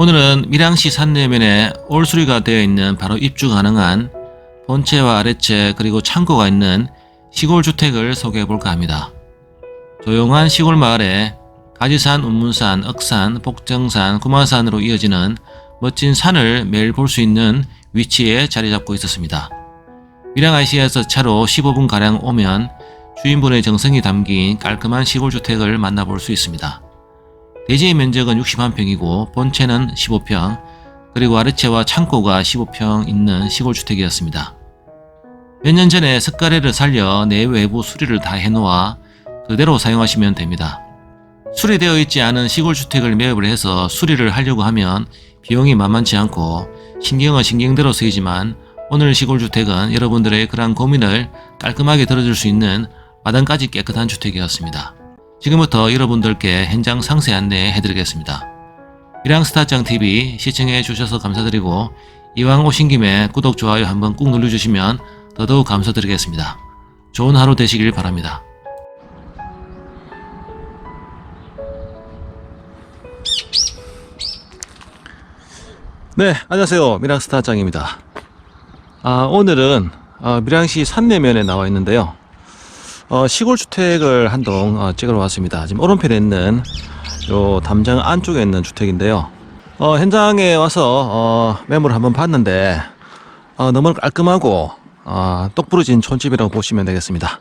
오늘은 밀양시 산내면에 올수리가 되어 있는 바로 입주 가능한 본체와 아래채 그리고 창고가 있는 시골 주택을 소개해 볼까 합니다. 조용한 시골 마을에 가지산, 운문산, 억산, 복정산, 구마산으로 이어지는 멋진 산을 매일 볼 수 있는 위치에 자리 잡고 있었습니다. 밀양 IC에서 차로 15분가량 오면 주인분의 정성이 담긴 깔끔한 시골 주택을 만나볼 수 있습니다. 대지의 면적은 61평이고 본체는 15평, 그리고 아래채와 창고가 15평 있는 시골 주택이었습니다. 몇 년 전에 석가래를 살려 내외부 수리를 다 해놓아 그대로 사용하시면 됩니다. 수리되어 있지 않은 시골 주택을 매입을 해서 수리를 하려고 하면 비용이 만만치 않고 신경은 신경대로 쓰이지만 오늘 시골 주택은 여러분들의 그러한 고민을 깔끔하게 들어줄 수 있는 마당까지 깨끗한 주택이었습니다. 지금부터 여러분들께 현장 상세 안내 해드리겠습니다. 밀양스타짱TV 시청해 주셔서 감사드리고 이왕 오신 김에 구독, 좋아요 한번 꾹 눌러주시면 더더욱 감사드리겠습니다. 좋은 하루 되시길 바랍니다. 네, 안녕하세요. 밀양스타짱입니다. 아, 오늘은 어, 밀양시 산내면에 나와 있는데요. 어, 시골 주택을 한동 어, 찍으러 왔습니다. 지금 오른편에 있는 요 담장 안쪽에 있는 주택인데요. 어, 현장에 와서 어, 매물을 한번 봤는데 어, 너무 깔끔하고 어, 똑부러진 촌집이라고 보시면 되겠습니다.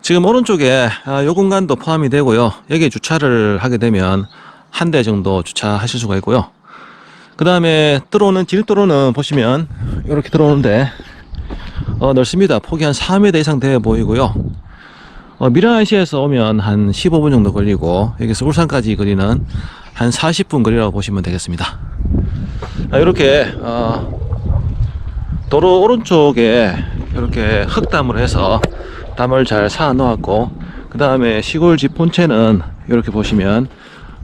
지금 오른쪽에 아, 요 공간도 포함이 되고요. 여기에 주차를 하게 되면 한 대 정도 주차하실 수가 있고요. 그 다음에 들어오는 진입도로는 보시면 이렇게 들어오는데 어, 넓습니다. 폭이 한 4m 이상 돼 보이고요. 어, 미라시에서 오면 한 15분 정도 걸리고 여기서 울산까지 거리는 한 40분 거리라고 보시면 되겠습니다. 아, 이렇게 어, 도로 오른쪽에 이렇게 흙담을 해서 담을 잘 쌓아 놓았고 그 다음에 시골 집 본체는 이렇게 보시면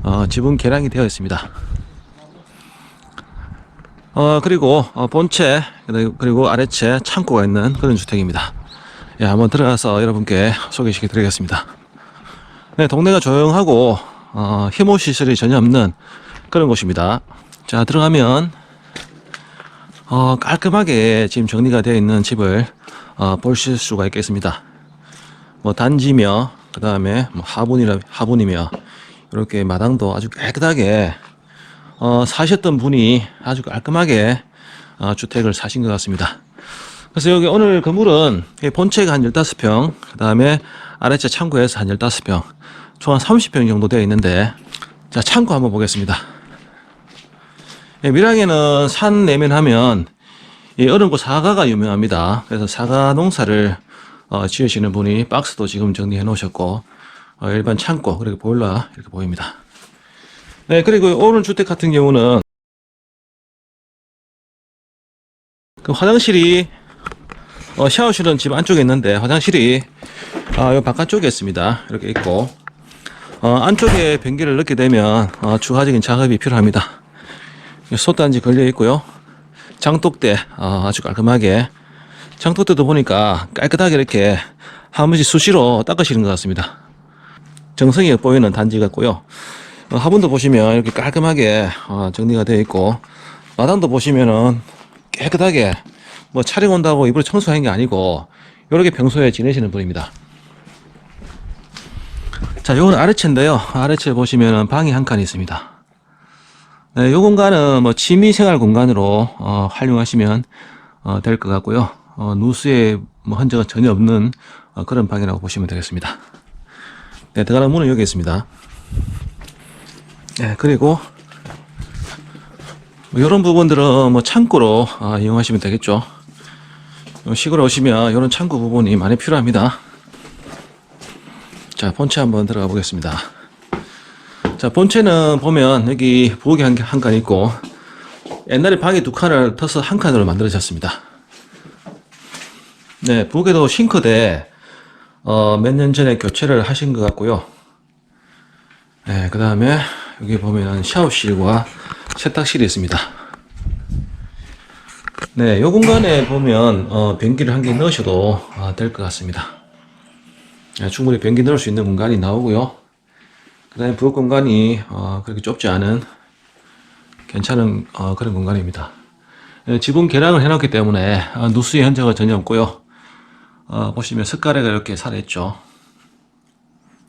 어, 지붕 개량이 되어 있습니다. 어, 그리고 어, 본체 그리고 아래채 창고가 있는 그런 주택입니다. 예, 한번 들어가서 여러분께 소개시켜 드리겠습니다. 네, 동네가 조용하고 어, 혐오 시설이 전혀 없는 그런 곳입니다. 자, 들어가면 어, 깔끔하게 지금 정리가 되어 있는 집을 어, 보실 수가 있겠습니다. 뭐 단지며 그 다음에 뭐 하분이라 하분이며 이렇게 마당도 아주 깨끗하게 어, 사셨던 분이 아주 깔끔하게 어, 주택을 사신 것 같습니다. 그래서 여기 오늘 건물은 이 본체가 한 15평, 그 다음에 아래채 창고에서 한 15평, 총 한 30평 정도 되어 있는데, 자, 창고 한번 보겠습니다. 예, 밀양에는 산 내면 하면 이 어른고 사과가 유명합니다. 그래서 사과 농사를 어, 지으시는 분이 박스도 지금 정리해 놓으셨고, 어, 일반 창고, 그리고 보일러 이렇게 보입니다. 네, 그리고 오른 주택 같은 경우는 그 화장실이 어, 샤워실은 집 안쪽에 있는데 화장실이 아, 요 바깥쪽에 있습니다. 이렇게 있고 어, 안쪽에 변기를 넣게 되면 어, 추가적인 작업이 필요합니다. 솥단지 걸려 있고요. 장독대 어, 아주 깔끔하게 장독대도 보니까 깨끗하게 이렇게 한 번씩 수시로 닦으시는 것 같습니다. 정성이 보이는 단지 같고요. 어, 화분도 보시면 이렇게 깔끔하게 어, 정리가 되어 있고 마당도 보시면은 깨끗하게 뭐 촬영 온다고 일부러 청소한 게 아니고 이렇게 평소에 지내시는 분입니다. 자, 요건 아래채인데요. 아래채 보시면은 방이 한 칸 있습니다. 네, 요 공간은 뭐 취미 생활 공간으로 어, 활용하시면 어, 될 것 같고요. 어, 누수의 뭐 흔적은 전혀 없는 어, 그런 방이라고 보시면 되겠습니다. 네, 들어가는 문은 여기 있습니다. 네, 그리고 뭐 이런 부분들은 뭐 창고로 아, 이용하시면 되겠죠. 요 시골에 오시면 이런 창고 부분이 많이 필요합니다. 자, 본체 한번 들어가 보겠습니다. 자, 본체는 보면 여기 부엌이 한, 한 칸 있고 옛날에 방이 두 칸을 터서 한 칸으로 만들어졌습니다. 네, 부엌에도 싱크대 어, 몇 년 전에 교체를 하신 것 같고요. 네, 그 다음에 여기 보면 샤워실과 세탁실이 있습니다. 네, 요 공간에 보면 어, 변기를 한 개 넣으셔도 어, 될것 같습니다. 네, 충분히 변기 넣을 수 있는 공간이 나오고요. 그 다음에 부엌 공간이 어, 그렇게 좁지 않은 괜찮은 어, 그런 공간입니다. 예, 지붕 개량을 해놨기 때문에 어, 누수의 현장은 전혀 없고요. 어, 보시면 석가래가 이렇게 살아있죠.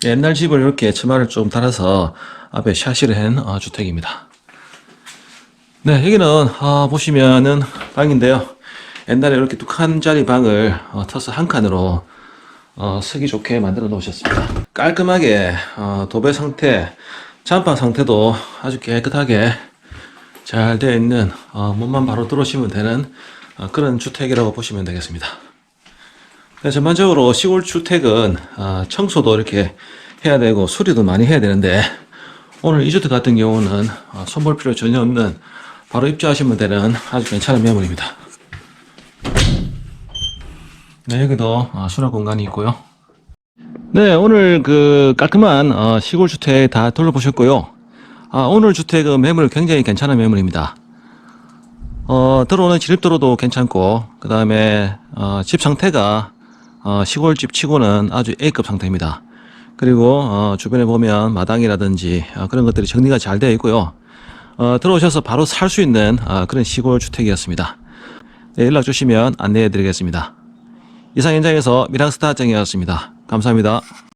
옛날 집을 이렇게 치마를 좀 달아서 앞에 샤시를 한 어, 주택입니다. 네, 여기는 어, 보시면은 방인데요. 옛날에 이렇게 두 칸짜리 방을 어, 터서 한 칸으로 어, 쓰기 좋게 만들어 놓으셨습니다. 깔끔하게 어, 도배 상태, 잔판 상태도 아주 깨끗하게 잘 되어 있는 어, 문만 바로 들어오시면 되는 어, 그런 주택이라고 보시면 되겠습니다. 네, 전반적으로 시골 주택은 어, 청소도 이렇게 해야 되고 수리도 많이 해야 되는데 오늘 이 주택 같은 경우는 어, 손볼 필요 전혀 없는 바로 입주하시면 되는 아주 괜찮은 매물입니다. 네, 여기도 어, 수납 공간이 있고요. 네, 오늘 그 깔끔한 어, 시골 주택 다 둘러보셨고요. 아, 오늘 주택은 매물 굉장히 괜찮은 매물입니다. 어, 들어오는 진입도로도 괜찮고, 그 다음에, 어, 집 상태가, 어, 시골집 치고는 아주 A급 상태입니다. 그리고, 어, 주변에 보면 마당이라든지, 어, 그런 것들이 정리가 잘 되어 있고요. 어, 들어오셔서 바로 살 수 있는, 어, 그런 시골 주택이었습니다. 네, 연락 주시면 안내해 드리겠습니다. 이상 현장에서 미랑스타 정이었습니다. 감사합니다.